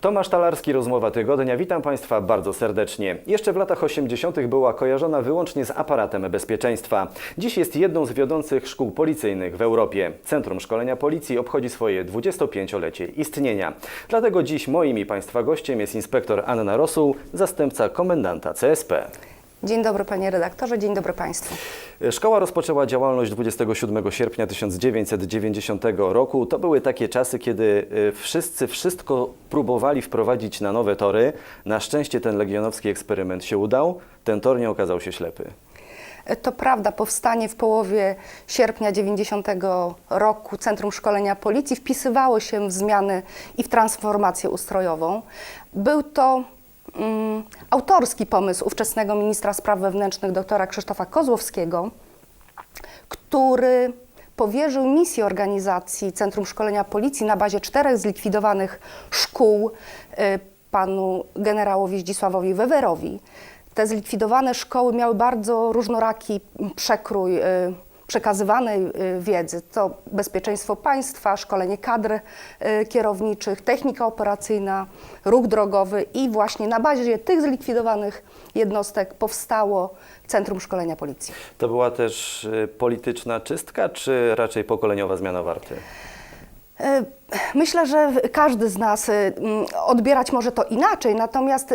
Tomasz Talarski, rozmowa tygodnia. Witam Państwa bardzo serdecznie. Jeszcze w latach 80. była kojarzona wyłącznie z aparatem bezpieczeństwa. Dziś jest jedną z wiodących szkół policyjnych w Europie. Centrum Szkolenia Policji obchodzi swoje 25-lecie istnienia. Dlatego dziś moim i Państwa gościem jest inspektor Anna Rosuł, zastępca komendanta CSP. Dzień dobry panie redaktorze, dzień dobry państwu. Szkoła rozpoczęła działalność 27 sierpnia 1990 roku. To były takie czasy, kiedy y, wszyscy wszystko próbowali wprowadzić na nowe tory. Na szczęście ten legionowski eksperyment się udał. Ten tor nie okazał się ślepy. To prawda, powstanie w połowie sierpnia 90 roku Centrum Szkolenia Policji wpisywało się w zmiany i w transformację ustrojową. Był to autorski pomysł ówczesnego ministra spraw wewnętrznych doktora Krzysztofa Kozłowskiego, który powierzył misję organizacji Centrum Szkolenia Policji na bazie czterech zlikwidowanych szkół y, panu generałowi Zdzisławowi Wewerowi. Te zlikwidowane szkoły miały bardzo różnoraki przekrój y, przekazywanej y, wiedzy. To bezpieczeństwo państwa, szkolenie kadr y, kierowniczych, technika operacyjna, ruch drogowy i właśnie na bazie tych zlikwidowanych jednostek powstało Centrum Szkolenia Policji. To była też y, polityczna czystka, czy raczej pokoleniowa zmiana warty? Myślę, że każdy z nas odbierać może to inaczej, natomiast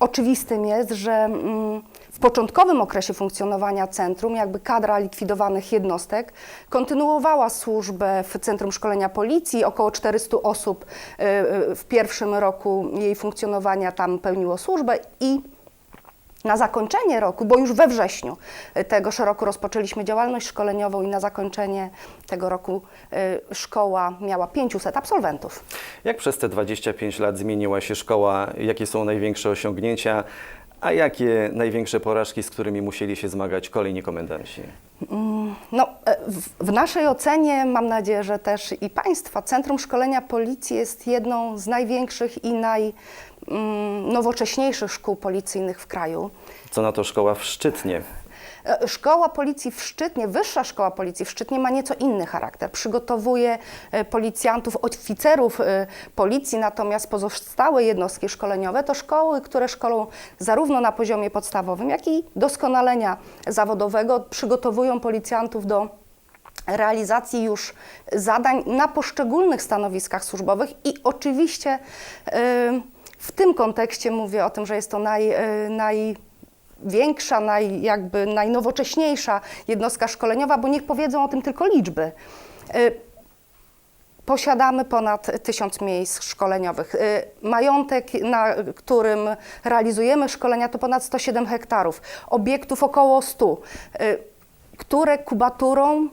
oczywistym jest, że mm, w początkowym okresie funkcjonowania centrum, jakby kadra likwidowanych jednostek kontynuowała służbę w Centrum Szkolenia Policji. Około 400 osób e, e, w pierwszym roku jej funkcjonowania tam pełniło służbę i na zakończenie roku, bo już we wrześniu tegoż roku rozpoczęliśmy działalność szkoleniową i na zakończenie tego roku y, szkoła miała 500 absolwentów. Jak przez te 25 lat zmieniła się szkoła? Jakie są największe osiągnięcia? A jakie największe porażki, z którymi musieli się zmagać kolejni komendanci? No, e, w, w naszej ocenie, mam nadzieję, że też i Państwa, Centrum Szkolenia Policji jest jedną z największych i najnowocześniejszych szkół policyjnych w kraju. Co na to szkoła w Szczytnie? E, Szkoła Policji w Szczytnie, Wyższa Szkoła Policji w Szczytnie ma nieco inny charakter. Przygotowuje e, policjantów, oficerów e, policji, natomiast pozostałe jednostki szkoleniowe to szkoły, które szkolą zarówno na poziomie podstawowym, jak i doskonalenia zawodowego, przygotowują policjantów do realizacji już zadań na poszczególnych stanowiskach służbowych i oczywiście w tym kontekście mówię o tym, że jest to naj, naj większa, naj, jakby najnowocześniejsza jednostka szkoleniowa, bo niech powiedzą o tym tylko liczby. Y, Posiadamy ponad tysiąc miejsc szkoleniowych. Y, Majątek, na którym realizujemy szkolenia, to ponad 107 hektarów. Obiektów około 100, y, które kubaturą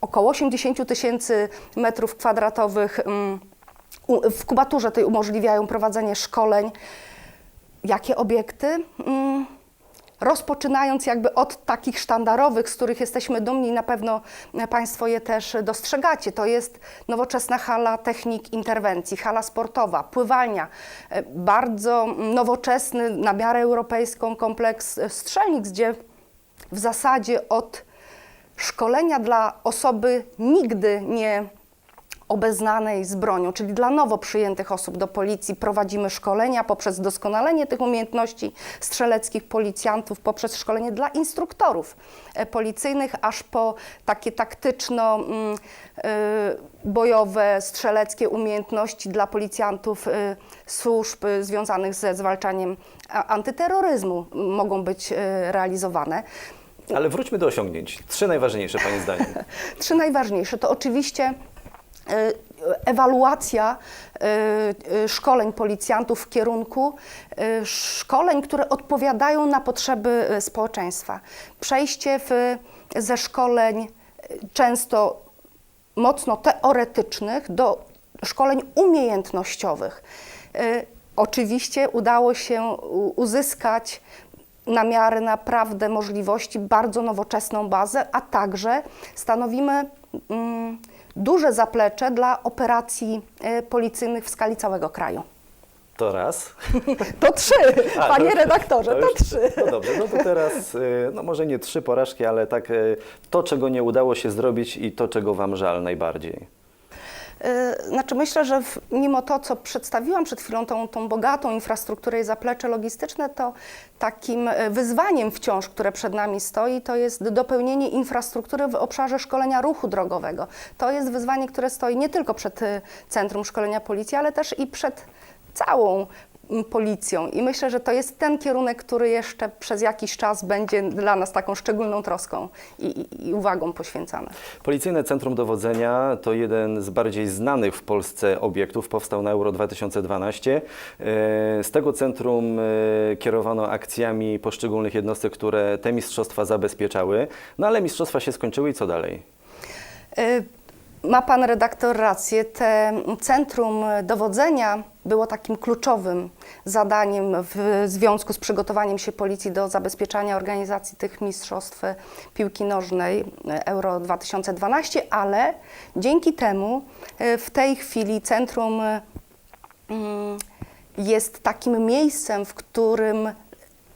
około 80 tysięcy metrów kwadratowych mm, w kubaturze tej umożliwiają prowadzenie szkoleń. Jakie obiekty? Rozpoczynając jakby od takich sztandarowych, z których jesteśmy dumni, na pewno Państwo je też dostrzegacie. To jest nowoczesna hala technik interwencji, hala sportowa, pływalnia, e, bardzo nowoczesny, na miarę europejską kompleks strzelnic, gdzie w zasadzie od szkolenia dla osoby nigdy nie obeznanej z bronią, czyli dla nowo przyjętych osób do policji prowadzimy szkolenia poprzez doskonalenie tych umiejętności strzeleckich policjantów, poprzez szkolenie dla instruktorów e, policyjnych, aż po takie taktyczno mm, e, strzeleckie umiejętności dla policjantów e, służb związanych ze zwalczaniem antyterroryzmu mogą być realizowane. Ale wróćmy do osiągnięć. Trzy najważniejsze, Pani zdaniem. Trzy najważniejsze to oczywiście ewaluacja e, e, szkoleń policjantów w kierunku e, szkoleń, które odpowiadają na potrzeby e, społeczeństwa. Przejście w, ze szkoleń e, często mocno teoretycznych do szkoleń umiejętnościowych. E, Oczywiście udało się uzyskać na miarę naprawdę możliwości bardzo nowoczesną bazę, a także stanowimy mm, duże zaplecze dla operacji e, policyjnych w skali całego kraju. To raz. To trzy, A, panie to- redaktorze, to, już- trzy. No dobrze, no to teraz, y, no może nie trzy porażki, ale tak y, to, czego nie udało się zrobić i to, czego Wam żal najbardziej. Y, Znaczy myślę, że mimo to, co przedstawiłam przed chwilą, tą, tą bogatą infrastrukturę i zaplecze logistyczne, to takim y, wyzwaniem wciąż, które przed nami stoi, to jest dopełnienie infrastruktury w obszarze szkolenia ruchu drogowego. To jest wyzwanie, które stoi nie tylko przed y, Centrum Szkolenia Policji, ale też i przed całą policją. I myślę, że to jest ten kierunek, który jeszcze przez jakiś czas będzie dla nas taką szczególną troską i, i, i uwagą poświęcany. Policyjne Centrum Dowodzenia to jeden z bardziej znanych w Polsce obiektów. Powstał na Euro 2012. E, Z tego centrum e, kierowano akcjami poszczególnych jednostek, które te mistrzostwa zabezpieczały. No ale mistrzostwa się skończyły i co dalej? Y, Ma pan redaktor rację. Te centrum dowodzenia było takim kluczowym zadaniem w związku z przygotowaniem się policji do zabezpieczania organizacji tych mistrzostw piłki nożnej Euro 2012, ale dzięki temu y, w tej chwili centrum mm, jest takim miejscem, w którym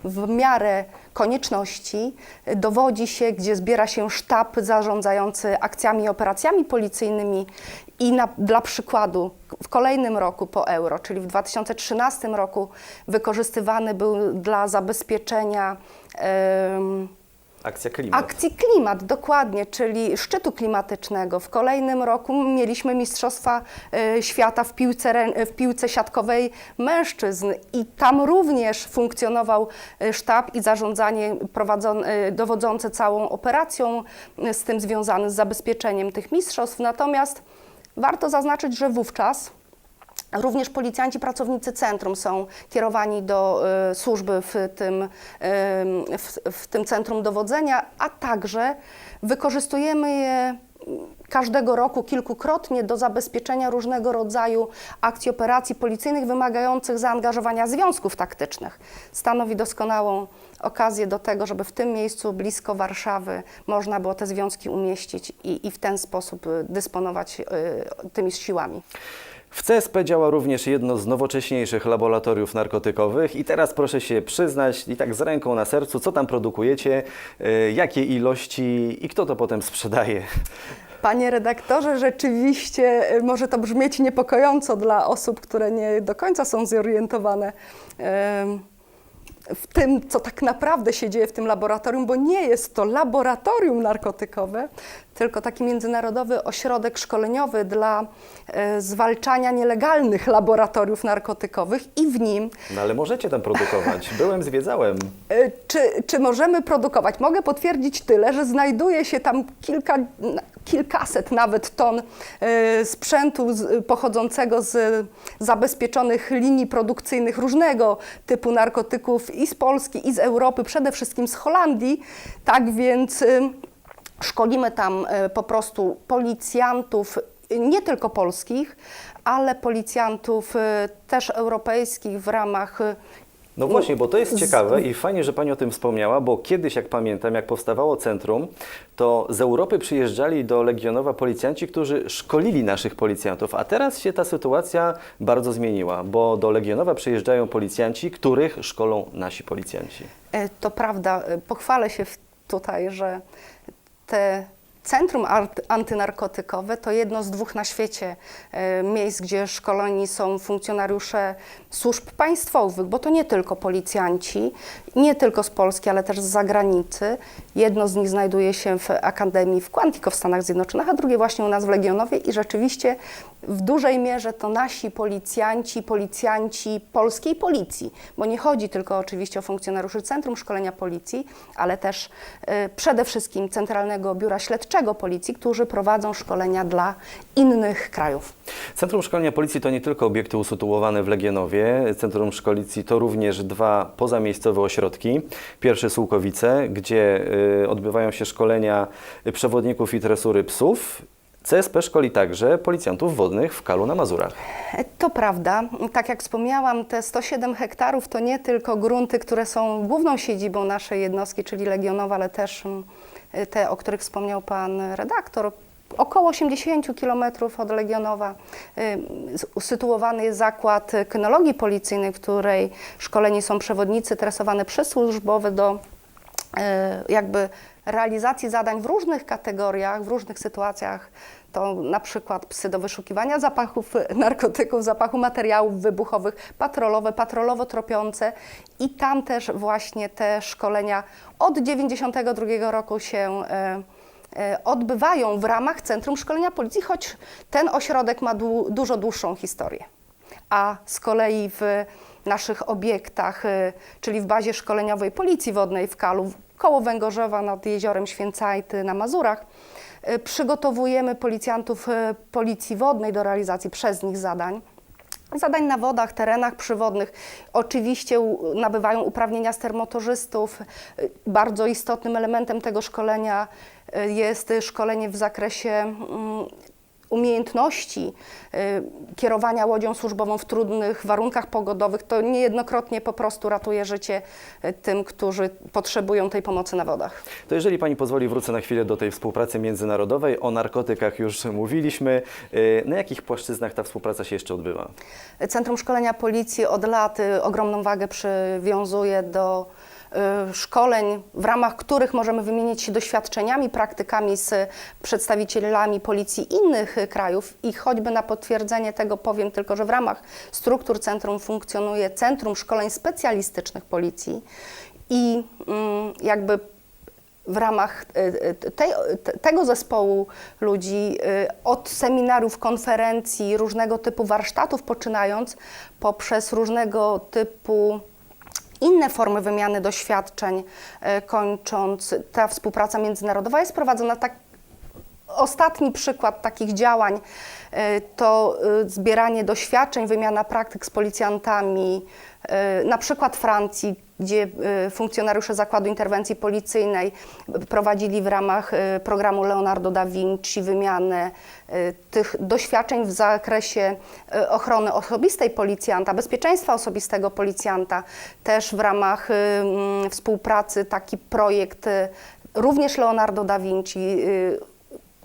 w miarę konieczności dowodzi się, gdzie zbiera się sztab zarządzający akcjami i operacjami policyjnymi i na, dla przykładu w kolejnym roku po euro, czyli w 2013 roku wykorzystywany był dla zabezpieczenia em, Akcja Klimat. Akcji Klimat, dokładnie, czyli szczytu klimatycznego. W kolejnym roku mieliśmy Mistrzostwa e, Świata w piłce, w piłce siatkowej mężczyzn i tam również funkcjonował e, sztab i zarządzanie e, dowodzące całą operacją z tym związanym z zabezpieczeniem tych mistrzostw. Natomiast warto zaznaczyć, że wówczas Również policjanci, pracownicy centrum są kierowani do y, służby w tym, ym, w, w tym centrum dowodzenia, a także wykorzystujemy je każdego roku kilkukrotnie do zabezpieczenia różnego rodzaju akcji, operacji policyjnych wymagających zaangażowania związków taktycznych. Stanowi doskonałą okazję do tego, żeby w tym miejscu blisko Warszawy można było te związki umieścić i, i w ten sposób y, dysponować y, tymi siłami. W CSP działa również jedno z nowocześniejszych laboratoriów narkotykowych i teraz proszę się przyznać i tak z ręką na sercu, co tam produkujecie, y, jakie ilości i kto to potem sprzedaje. Panie redaktorze, rzeczywiście y, może to brzmieć niepokojąco dla osób, które nie do końca są zorientowane w tym, co tak naprawdę się dzieje w tym laboratorium, bo nie jest to laboratorium narkotykowe, tylko taki międzynarodowy ośrodek szkoleniowy dla e, zwalczania nielegalnych laboratoriów narkotykowych i w nim No ale możecie tam produkować. Byłem, zwiedzałem. E, Czy, czy możemy produkować? Mogę potwierdzić tyle, że znajduje się tam kilka, kilkaset nawet ton e, sprzętu pochodzącego z zabezpieczonych linii produkcyjnych różnego typu narkotyków i z Polski, i z Europy, przede wszystkim z Holandii. Tak więc szkolimy tam e, po prostu policjantów, e, nie tylko polskich, ale policjantów e, też europejskich w ramach No właśnie, bo to jest ciekawe i fajnie, że Pani o tym wspomniała, bo kiedyś, jak pamiętam, jak powstawało centrum, to z Europy przyjeżdżali do Legionowa policjanci, którzy szkolili naszych policjantów, a teraz się ta sytuacja bardzo zmieniła, bo do Legionowa przyjeżdżają policjanci, których szkolą nasi policjanci. To prawda, pochwalę się tutaj, że te Centrum Antynarkotykowe to jedno z dwóch na świecie e, miejsc, gdzie szkoleni są funkcjonariusze służb państwowych, bo to nie tylko policjanci, nie tylko z Polski, ale też z zagranicy. Jedno z nich znajduje się w Akademii w Quantico w Stanach Zjednoczonych, a drugie właśnie u nas w Legionowie i rzeczywiście w dużej mierze to nasi policjanci, policjanci polskiej policji, bo nie chodzi tylko oczywiście o funkcjonariuszy Centrum Szkolenia Policji, ale też e, przede wszystkim Centralnego Biura Śledczego Policji, którzy prowadzą szkolenia dla innych krajów. Centrum Szkolenia Policji to nie tylko obiekty usytuowane w Legionowie. Centrum Szkolicji to również dwa pozamiejscowe ośrodki. Pierwszy Sułkowice, gdzie y, odbywają się szkolenia przewodników i tresury psów. CSP szkoli także policjantów wodnych w Kalu na Mazurach. E, To prawda. Tak jak wspomniałam, te 107 hektarów to nie tylko grunty, które są główną siedzibą naszej jednostki, czyli Legionowa, ale też mm, te, o których wspomniał pan redaktor. Około 80 kilometrów od Legionowa s- usytuowany jest zakład kynologii policyjnej, w której szkoleni są przewodnicy tresowane przez służbowe do e, jakby realizacji zadań w różnych kategoriach, w różnych sytuacjach. To na przykład psy do wyszukiwania zapachów narkotyków, zapachu materiałów wybuchowych, patrolowe, patrolowo tropiące i tam też właśnie te szkolenia od 92 roku się e, e, odbywają w ramach Centrum Szkolenia Policji, choć ten ośrodek ma dłu- dużo dłuższą historię a z kolei w naszych obiektach, y, czyli w bazie szkoleniowej Policji Wodnej w Kalu, koło Węgorzewa nad jeziorem Święcajty na Mazurach, y, przygotowujemy policjantów y, Policji Wodnej do realizacji przez nich zadań. Zadań na wodach, terenach przywodnych. Oczywiście nabywają uprawnienia stermotorzystów. Y, Bardzo istotnym elementem tego szkolenia jest szkolenie w zakresie mm, umiejętności y, kierowania łodzią służbową w trudnych warunkach pogodowych. To niejednokrotnie po prostu ratuje życie y, tym, którzy potrzebują tej pomocy na wodach. To jeżeli Pani pozwoli, wrócę na chwilę do tej współpracy międzynarodowej. O narkotykach już mówiliśmy. Y, Na jakich płaszczyznach ta współpraca się jeszcze odbywa? Centrum Szkolenia Policji od lat ogromną wagę przywiązuje do szkoleń, w ramach których możemy wymienić się doświadczeniami, praktykami z przedstawicielami policji innych y, krajów. I choćby na potwierdzenie tego powiem tylko, że w ramach struktur centrum funkcjonuje Centrum Szkoleń Specjalistycznych Policji. I mm, jakby w ramach y, y, tej, te- tego zespołu ludzi, y, od seminariów, konferencji, różnego typu warsztatów poczynając, poprzez różnego typu inne formy wymiany doświadczeń, y, kończąc, ta współpraca międzynarodowa jest prowadzona tak Ostatni przykład takich działań y, to y, zbieranie doświadczeń, wymiana praktyk z policjantami, na przykład Francji, gdzie y, funkcjonariusze Zakładu Interwencji Policyjnej prowadzili w ramach y, programu Leonardo da Vinci wymianę y, tych doświadczeń w zakresie ochrony osobistej policjanta, bezpieczeństwa osobistego policjanta. Też w ramach mm, współpracy taki projekt również Leonardo da Vinci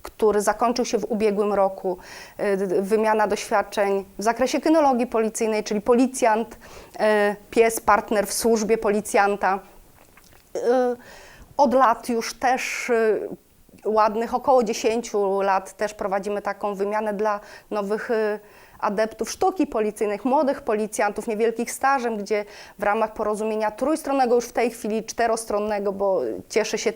który zakończył się w ubiegłym roku, y, wymiana doświadczeń w zakresie kynologii policyjnej, czyli policjant, y, pies, partner w służbie policjanta. Y, Od lat już też ładnych, około 10 lat też prowadzimy taką wymianę dla nowych adeptów sztuki policyjnych, młodych policjantów, niewielkich stażem, gdzie w ramach porozumienia trójstronnego, już w tej chwili czterostronnego, bo cieszy się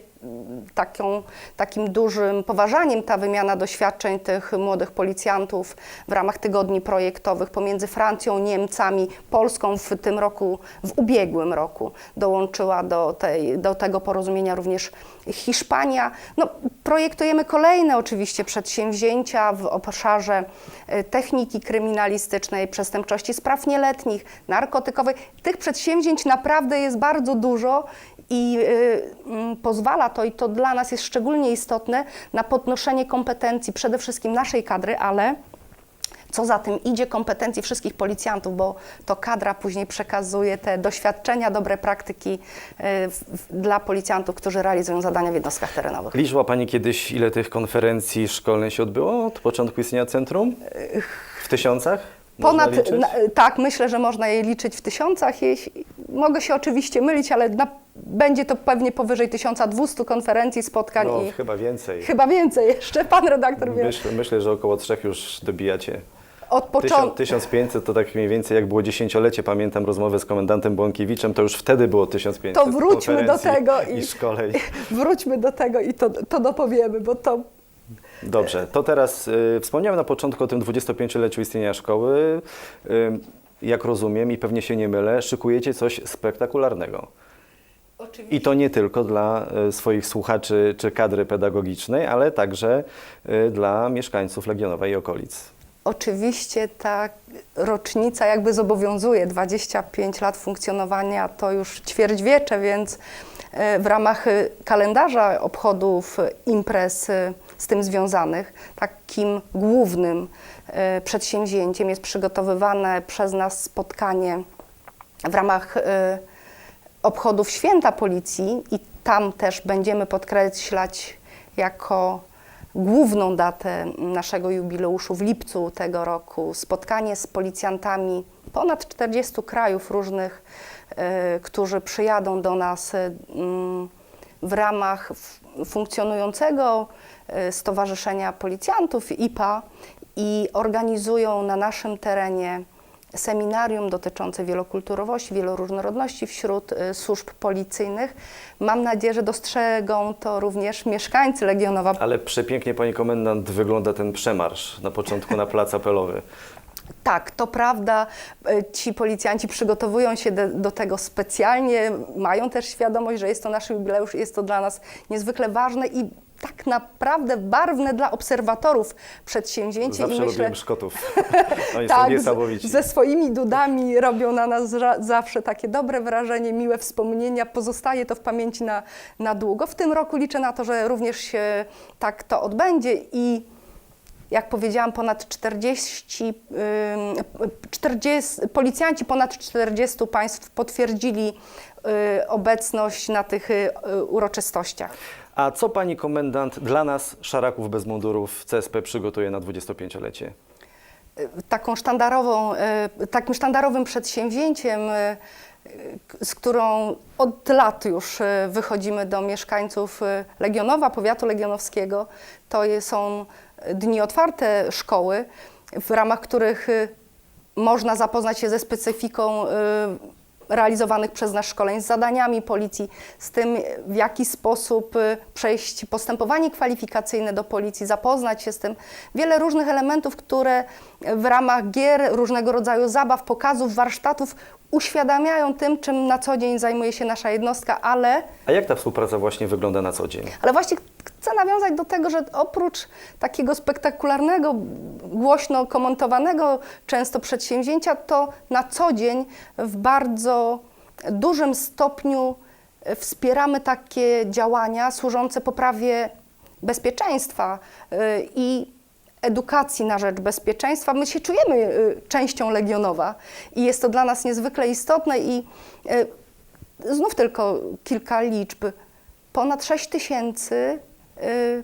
taką, takim dużym poważaniem ta wymiana doświadczeń tych młodych policjantów w ramach tygodni projektowych pomiędzy Francją, Niemcami, Polską w tym roku, w ubiegłym roku dołączyła do, tej, do tego porozumienia również Hiszpania. No, projektujemy kolejne oczywiście przedsięwzięcia w obszarze e, techniki kryminalistycznej, przestępczości spraw nieletnich, narkotykowej. Tych przedsięwzięć naprawdę jest bardzo dużo i y, mm, pozwala to, i to dla nas jest szczególnie istotne, na podnoszenie kompetencji przede wszystkim naszej kadry, ale co za tym idzie, kompetencji wszystkich policjantów, bo to kadra później przekazuje te doświadczenia, dobre praktyki y, dla policjantów, którzy realizują zadania w jednostkach terenowych. Liczyła Pani kiedyś, ile tych konferencji szkolnych się odbyło od początku istnienia centrum? W tysiącach? Ponad, na, tak, myślę, że można je liczyć w tysiącach. Jeśli, mogę się oczywiście mylić, ale na, będzie to pewnie powyżej 1200 konferencji, spotkań No, i chyba więcej. chyba więcej jeszcze. Pan redaktor wie. Myślę, myślę, że około trzech już dobijacie. Od początku. 1500 to tak mniej więcej jak było dziesięciolecie, pamiętam rozmowę z komendantem Błąkiewiczem, to już wtedy było 1500 To wróćmy do tego i, i- szkoleń. Wróćmy do tego i to, to dopowiemy, bo to Dobrze, to teraz y, wspomniałem na początku o tym 25-leciu istnienia szkoły. Y, jak rozumiem i pewnie się nie mylę, szykujecie coś spektakularnego. I to nie tylko dla y, swoich słuchaczy czy kadry pedagogicznej, ale także y, dla mieszkańców Legionowej i okolic. Oczywiście ta rocznica jakby zobowiązuje 25 lat funkcjonowania, to już ćwierćwiecze, więc e, w ramach e, kalendarza obchodów e, imprez e, z tym związanych, takim głównym e, przedsięwzięciem jest przygotowywane przez nas spotkanie w ramach e, obchodów Święta Policji i tam też będziemy podkreślać jako główną datę naszego jubileuszu w lipcu tego roku spotkanie z policjantami ponad 40 krajów różnych, e, którzy przyjadą do nas mm, w ramach funkcjonującego e, Stowarzyszenia Policjantów IPA i organizują na naszym terenie seminarium dotyczące wielokulturowości, wieloróżnorodności wśród e, służb policyjnych. Mam nadzieję, że dostrzegą to również mieszkańcy Legionowa. Ale przepięknie, pani komendant, wygląda ten przemarsz na początku na plac apelowy. Tak, to prawda. E, Ci policjanci przygotowują się do, do tego specjalnie, mają też świadomość, że jest to nasz jubileusz, jest to dla nas niezwykle ważne i tak naprawdę barwne dla obserwatorów przedsięwzięcie. Zawsze I myślę, Szkotów. Oni są tak, niesamowici. z, ze swoimi dudami robią na nas za, zawsze takie dobre wrażenie, miłe wspomnienia. Pozostaje to w pamięci na, na długo. W tym roku liczę na to, że również się tak to odbędzie i jak powiedziałam, ponad 40, ym, 40 policjanci ponad 40 państw potwierdzili y, obecność na tych y, uroczystościach. A co pani komendant dla nas, szaraków bez mundurów CSP przygotuje na 25-lecie? taką sztandarową, takim sztandarowym przedsięwzięciem, z którą od lat już e, wychodzimy do mieszkańców e, Legionowa, powiatu legionowskiego, to są dni otwarte szkoły, w ramach których e, można zapoznać się ze specyfiką realizowanych przez nas szkoleń, z zadaniami policji, z tym w jaki sposób y, przejść postępowanie kwalifikacyjne do policji, zapoznać się z tym. Wiele różnych elementów, które w ramach gier, różnego rodzaju zabaw, pokazów, warsztatów uświadamiają tym, czym na co dzień zajmuje się nasza jednostka, ale A jak ta współpraca właśnie wygląda na co dzień? ale właśnie chcę nawiązać do tego, że oprócz takiego spektakularnego, głośno komentowanego często przedsięwzięcia, to na co dzień w bardzo dużym stopniu e, wspieramy takie działania służące poprawie bezpieczeństwa e, i edukacji na rzecz bezpieczeństwa. My się czujemy e, częścią Legionowa i jest to dla nas niezwykle istotne i znów tylko kilka liczb. Ponad 6 tysięcy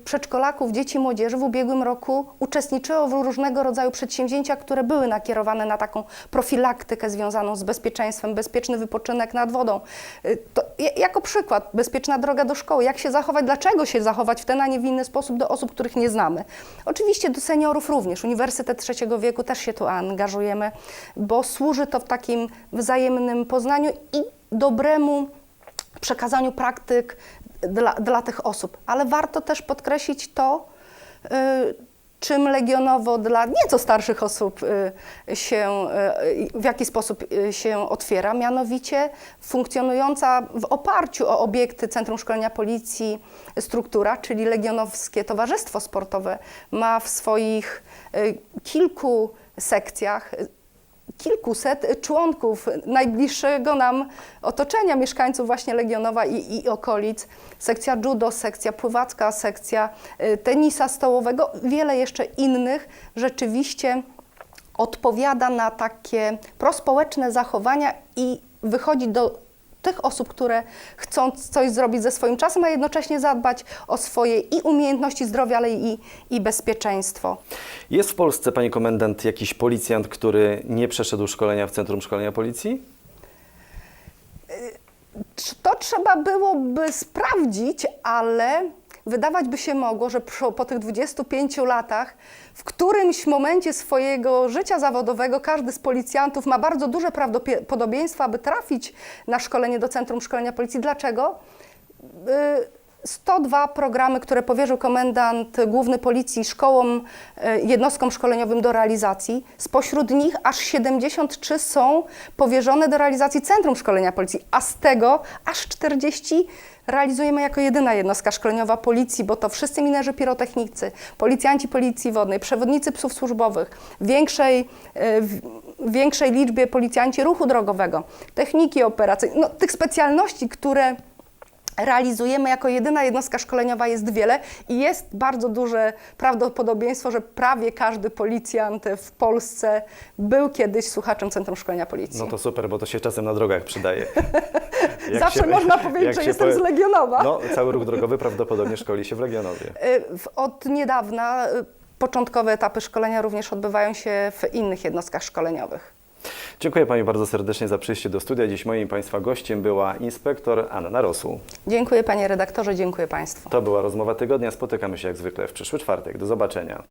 przedszkolaków, dzieci młodzieży w ubiegłym roku uczestniczyło w różnego rodzaju przedsięwzięciach, które były nakierowane na taką profilaktykę związaną z bezpieczeństwem, bezpieczny wypoczynek nad wodą. Y, To, ja- jako przykład, bezpieczna droga do szkoły, jak się zachować, dlaczego się zachować w ten, a nie w inny sposób do osób, których nie znamy. Oczywiście do seniorów również. Uniwersytet Trzeciego Wieku też się tu angażujemy, bo służy to w takim wzajemnym poznaniu i dobremu przekazaniu praktyk dla, dla tych osób. Ale warto też podkreślić to, y, czym legionowo dla nieco starszych osób y, się, y, w jaki sposób y, się otwiera, mianowicie funkcjonująca w oparciu o obiekty Centrum Szkolenia Policji struktura, czyli Legionowskie Towarzystwo Sportowe, ma w swoich kilku sekcjach kilkuset członków najbliższego nam otoczenia, mieszkańców właśnie Legionowa i, i okolic. Sekcja judo, sekcja pływacka, sekcja y, tenisa stołowego, wiele jeszcze innych rzeczywiście odpowiada na takie prospołeczne zachowania i wychodzi do tych osób, które chcą coś zrobić ze swoim czasem, a jednocześnie zadbać o swoje i umiejętności zdrowia, ale i, i bezpieczeństwo. Jest w Polsce, pani komendant, jakiś policjant, który nie przeszedł szkolenia w Centrum Szkolenia Policji? To trzeba byłoby sprawdzić, ale wydawać by się mogło, że po tych 25 latach w którymś momencie swojego życia zawodowego każdy z policjantów ma bardzo duże prawdopodobieństwo, aby trafić na szkolenie do Centrum Szkolenia Policji. Dlaczego? Y, 102 programy, które powierzył komendant główny policji szkołom, y, jednostkom szkoleniowym do realizacji. Spośród nich aż 73 są powierzone do realizacji Centrum Szkolenia Policji, a z tego aż 40 realizujemy jako jedyna jednostka szkoleniowa policji, bo to wszyscy minerzy pirotechnicy, policjanci policji wodnej, przewodnicy psów służbowych, większej, w większej liczbie policjanci ruchu drogowego, techniki operacyjne, no, tych specjalności, które realizujemy jako jedyna jednostka szkoleniowa jest wiele i jest bardzo duże prawdopodobieństwo, że prawie każdy policjant w Polsce był kiedyś słuchaczem Centrum Szkolenia Policji. No to super, bo to się czasem na drogach przydaje. Zawsze się- można powiedzieć, że jestem z Legionowa. No, cały ruch drogowy prawdopodobnie szkoli się w Legionowie. Y, Od niedawna y, początkowe etapy szkolenia również odbywają się w innych jednostkach szkoleniowych. Dziękuję Pani bardzo serdecznie za przyjście do studia. Dziś moim Państwa gościem była inspektor Anna Rosu. Dziękuję panie redaktorze, dziękuję państwu. To była rozmowa tygodnia. Spotykamy się jak zwykle w przyszły czwartek. Do zobaczenia.